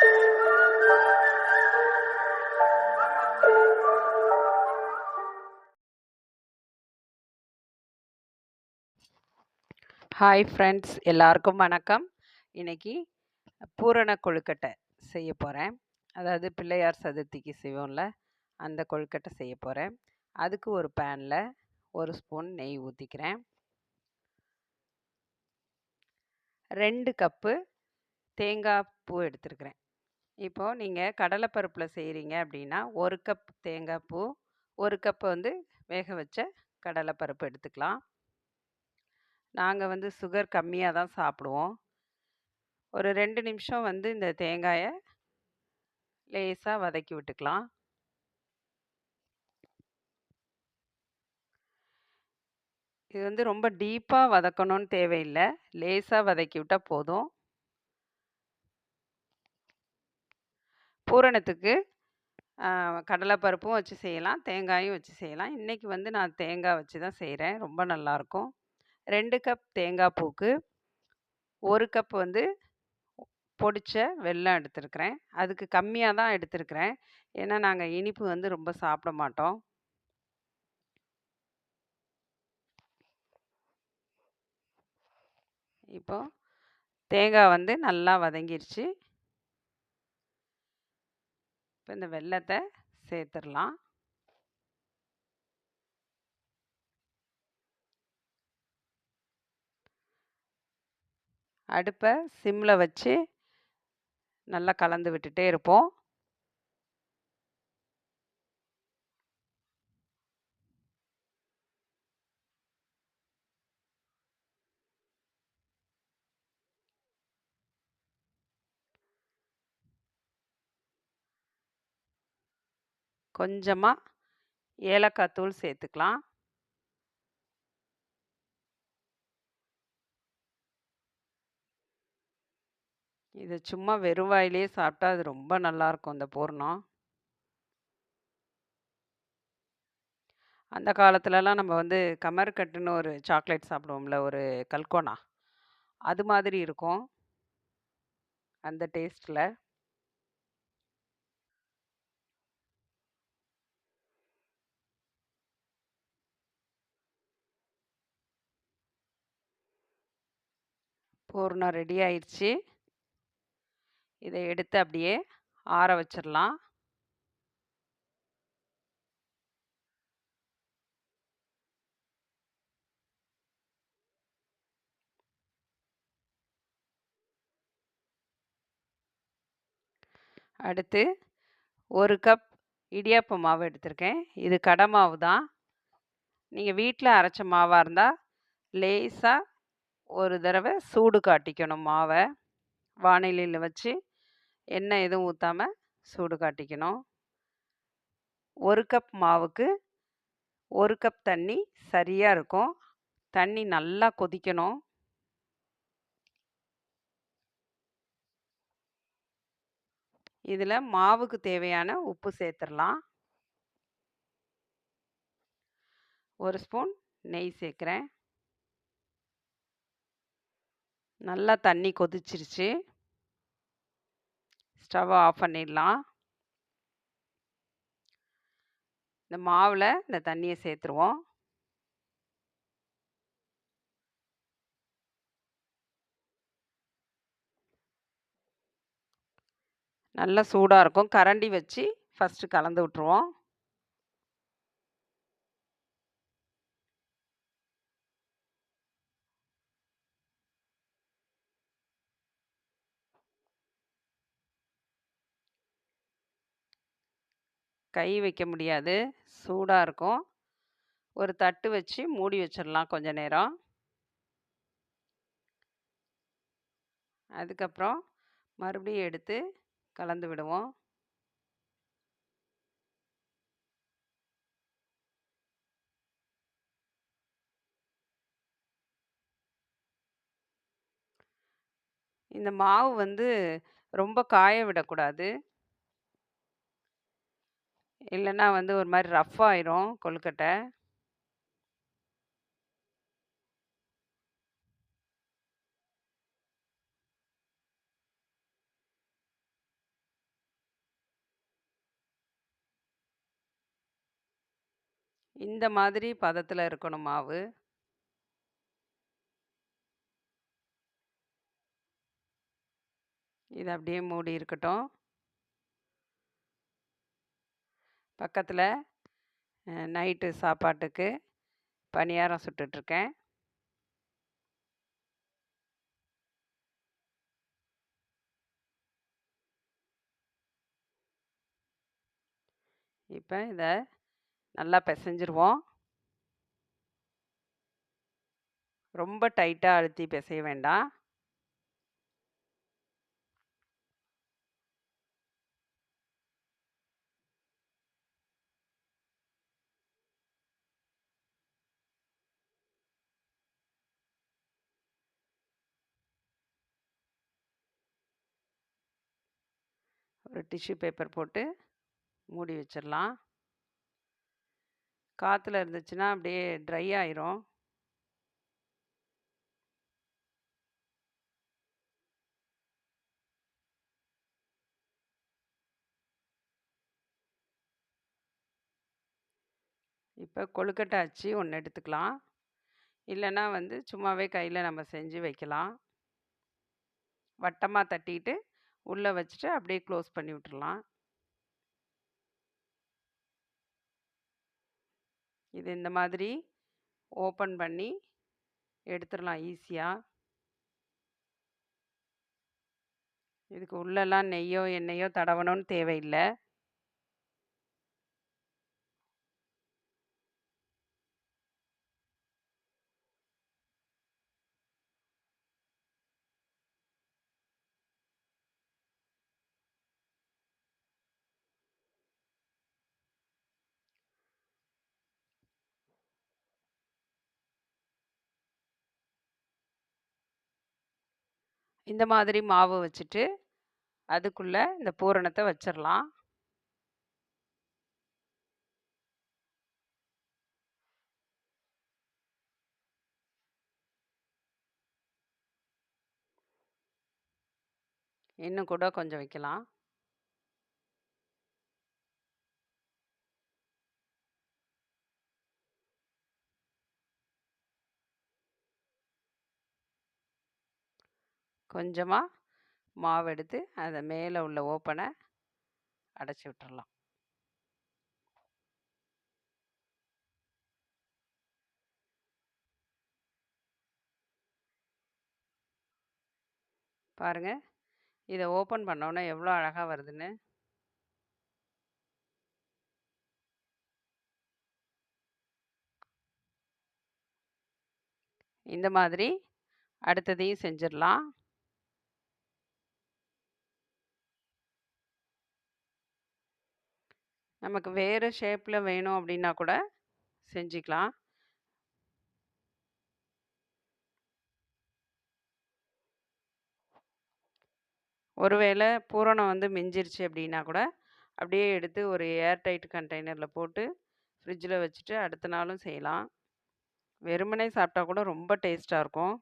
Hi friends எல்லாருக்கும் வணக்கம். இன்னைக்கு பூரண கொழுக்கட்டை செய்ய போகிறேன் அதாவது பிள்ளையார் சதுர்த்திக்கு செய்வோம்ல அந்த கொழுக்கட்டை செய்ய போகிறேன் அதுக்கு ஒரு பேனில் ஒரு ஸ்பூன் நெய் ஊற்றிக்கிறேன் ரெண்டு கப்பு தேங்காய் பூ எடுத்துருக்கிறேன். இப்போது நீங்கள் கடலைப்பருப்பில் செய்கிறீங்க அப்படின்னா ஒரு கப் தேங்காய் பூ ஒரு கப் வந்து வேக வச்ச கடலைப்பருப்பு எடுத்துக்கலாம். நாங்கள் வந்து சுகர் கம்மியாக தான் சாப்பிடுவோம். ஒரு ரெண்டு நிமிஷம் வந்து இந்த தேங்காயை லேசாக வதக்கி விட்டுக்கலாம். இது வந்து ரொம்ப டீப்பாக வதக்கணும்னு தேவையில்லை. லேசாக வதக்கி விட்டால் போதும். பூரணத்துக்கு கடலைப்பருப்பும் வச்சு செய்யலாம் தேங்காயும் வச்சு செய்யலாம். இன்றைக்கி வந்து நான் தேங்காய் வச்சு தான் செய்கிறேன் ரொம்ப நல்லாயிருக்கும் ரெண்டு கப் தேங்காய் பூக்கு ஒரு கப் வந்து பொடிச்ச வெல்லம் எடுத்திருக்கிறேன். அதுக்கு கம்மியாக தான் எடுத்திருக்கிறேன். ஏன்னா நாங்கள் இனிப்பு வந்து ரொம்ப சாப்பிட மாட்டோம். இப்போ தேங்காய் வந்து நல்லா வதங்கிருச்சு. இப்போ இந்த வெள்ளத்தை சேர்த்துடலாம் அடுப்பை சிம்மில் வச்சு நல்லா கலந்து விட்டுட்டே இருப்போம். கொஞ்சமாக ஏலக்காய் தூள் சேர்த்துக்கலாம். இது சும்மா வெறும் வாயிலே சாப்பிட்டா அது ரொம்ப நல்லாயிருக்கும் இந்த பூர்ணம். அந்த காலத்துலலாம் நம்ம வந்து கமர்கட்டுன்னு ஒரு சாக்லேட் சாப்பிடுவோம்ல ஒரு கல்கோனா. அது மாதிரி இருக்கும். அந்த டேஸ்ட்டில் பூர்ணம் ரெடி ஆயிடுச்சு இதை எடுத்து அப்படியே ஆற வச்சிடலாம். அடுத்து ஒரு கப் இடியாப்ப மாவு எடுத்திருக்கேன். இது கடை மாவு தான் நீங்கள் வீட்டில் அரைச்ச மாவாக இருந்தால் லேசாக ஒரு தடவை சூடு காட்டிக்கணும் மாவை. வானிலையில் வச்சு எண்ணெய் எதுவும் ஊற்றாமல் சூடு காட்டிக்கணும். ஒரு கப் மாவுக்கு ஒரு கப் தண்ணி சரியாக இருக்கும். தண்ணி நல்லா கொதிக்கணும். இதில் மாவுக்கு தேவையான உப்பு சேர்த்துடலாம். ஒரு ஸ்பூன் நெய் சேர்க்குறேன். நல்லா தண்ணி கொதிச்சிருச்சு. ஸ்டவ்வை ஆஃப் பண்ணிடலாம். இந்த மாவில் இந்த தண்ணியை சேர்த்துருவோம். நல்லா சூடாக இருக்கும். கரண்டி வச்சு ஃபஸ்ட்டு கலந்து விட்ருவோம் கை வைக்க முடியாது. சூடாக இருக்கும். ஒரு தட்டு வச்சு மூடி வச்சிடலாம் கொஞ்ச நேரம். அதுக்கப்புறம் மறுபடியும் எடுத்து கலந்து விடுவோம். இந்த மாவு வந்து ரொம்ப காய விடக்கூடாது. இல்லைன்னா வந்து ஒரு மாதிரி ரஃப் ஆயிரும் கொழுக்கட்டை. இந்த மாதிரி பதத்தில் இருக்கணும் மாவு. இது அப்படியே மூடி இருக்கட்டும். பக்கத்தில் நைட்டு சாப்பாட்டுக்கு பணியாரம் சுட்டுட்ருக்கேன். இப்போ இதை நல்லா பிசைஞ்சிருவோம் ரொம்ப டைட்டாக அழுத்தி பிசைய வேண்டாம். ஒரு டிஷ்யூ பேப்பர் போட்டு மூடி வச்சிடலாம் காற்றுல இருந்துச்சுன்னா அப்படியே ட்ரை ஆயிரும். இப்போ கொழுக்கட்டை அச்சு ஒன்று எடுத்துக்கலாம். இல்லைன்னா வந்து சும்மாவே கையில் நம்ம செஞ்சு வைக்கலாம். வட்டமாக தட்டிட்டு, உள்ளே வச்சுட்டு அப்படியே க்ளோஸ் பண்ணி விட்டுடலாம் இது இந்த மாதிரி ஓப்பன் பண்ணி எடுத்துடலாம் ஈஸியாக இதுக்கு உள்ளெல்லாம் நெய்யோ, எண்ணெயோ தடவணும்னு தேவையில்லை. இந்த மாதிரி மாவு வச்சுட்டு, அதுக்குள்ளே இந்த பூரணத்தை வச்சிடலாம் இன்னும் கூட கொஞ்சம் வைக்கலாம். கொஞ்சமாக மாவு எடுத்து, அதை மேலே உள்ள ஓப்பனை அடைச்சி விட்டுறலாம். பாருங்க. இதை ஓப்பன் பண்ணோன்னா எவ்வளோ அழகாக வருதுன்னு. இந்த மாதிரி அடுத்ததையும் செஞ்சிடலாம் நமக்கு வேறு ஷேப்பில் வேணும் அப்படின்னா கூட செஞ்சுக்கலாம். ஒருவேளை பூரணம் வந்து மிஞ்சிருச்சு அப்படின்னா கூட, அப்படியே எடுத்து ஒரு ஏர் டைட் போட்டு ஃப்ரிட்ஜில் வச்சுட்டு அடுத்த நாளும் செய்யலாம். வெறுமனே சாப்பிட்டா கூட ரொம்ப டேஸ்ட்டாக இருக்கும்.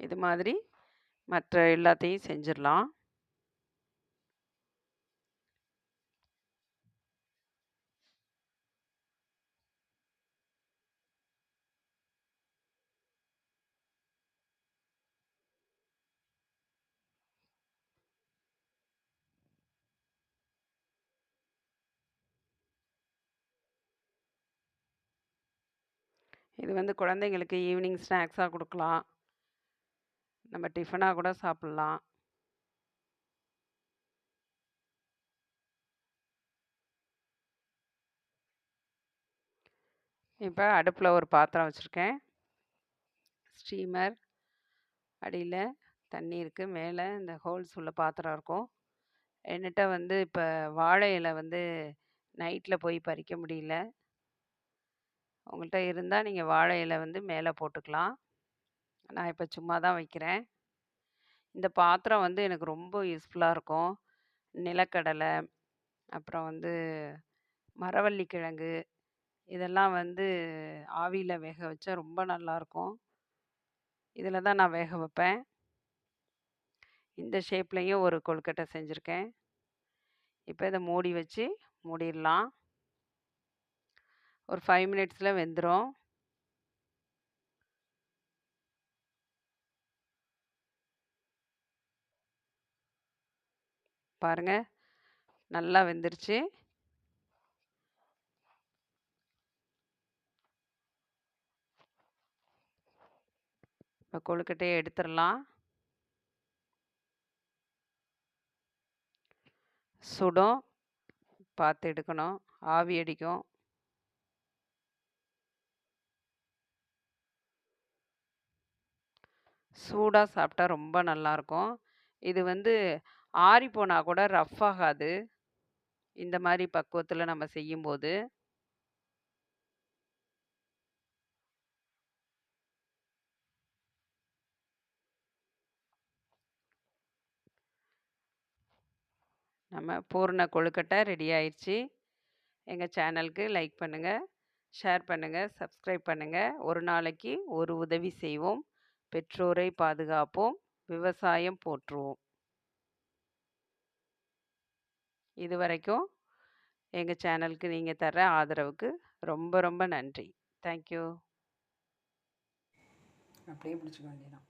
இது மாதிரி மற்ற எல்லாத்தையும் செஞ்சிடலாம் இது வந்து குழந்தைங்களுக்கு ஈவினிங் ஸ்நாக்ஸாக கொடுக்கலாம். நம்ம டிஃபனாக கூட சாப்பிட்லாம் இப்போ அடுப்பில் ஒரு பாத்திரம் வச்சுருக்கேன் ஸ்டீமர். அடியில் தண்ணி இருக்கு. மேலே இந்த ஹோல்ஸ் உள்ள பாத்திரம் இருக்கும். என்கிட்ட வந்து இப்போ வாழை இலை வந்து நைட்டில் போய் பறிக்க முடியல. உங்கள்கிட்ட இருந்தால் நீங்கள் வாழை இலை வந்து மேலே போட்டுக்கலாம். நான் இப்போ சும்மா தான் வைக்கிறேன். இந்த பாத்திரம் வந்து எனக்கு ரொம்ப யூஸ்ஃபுல்லாக இருக்கும். நிலக்கடலை அப்புறம் வந்து மரவள்ளி கிழங்கு இதெல்லாம் வந்து ஆவியில் வேக வச்சா ரொம்ப நல்லாயிருக்கும் இதில் தான் நான் வேக வைப்பேன். இந்த ஷேப்லேயும் ஒரு கொழுக்கட்டை செஞ்சுருக்கேன். இப்போ இதை மூடி வச்சு மூடிடலாம். ஒரு ஃபைவ் மினிட்ஸில் வெந்துடும் பாருங்க. நல்லா வெந்துருச்சு. இப்போ கொழுக்கட்டையை எடுத்துடலாம். சுடும். பார்த்து எடுக்கணும். ஆவி அடிக்கும். சூடாக சாப்பிட்டா ரொம்ப நல்லாயிருக்கும் இது வந்து ஆறி போனால் கூட ரஃப் ஆகாது. இந்த மாதிரி பக்குவத்தில் நம்ம செய்யும்போது. நம்ம பூர்ண கொழுக்கட்டை ரெடி ஆயிடுச்சு எங்கள் சேனலுக்கு லைக் பண்ணுங்கள் ஷேர் பண்ணுங்கள் சப்ஸ்கிரைப் பண்ணுங்கள் ஒரு நாளைக்கு ஒரு உதவி செய்வோம். பெற்றோரை பாதுகாப்போம். விவசாயம் போற்றுவோம். இது வரைக்கும் எங்கள் சேனலுக்கு நீங்கள் தர ஆதரவுக்கு ரொம்ப ரொம்ப நன்றி. தேங்க்யூ அப்படியே பிடிச்சிக்க வேண்டியதான்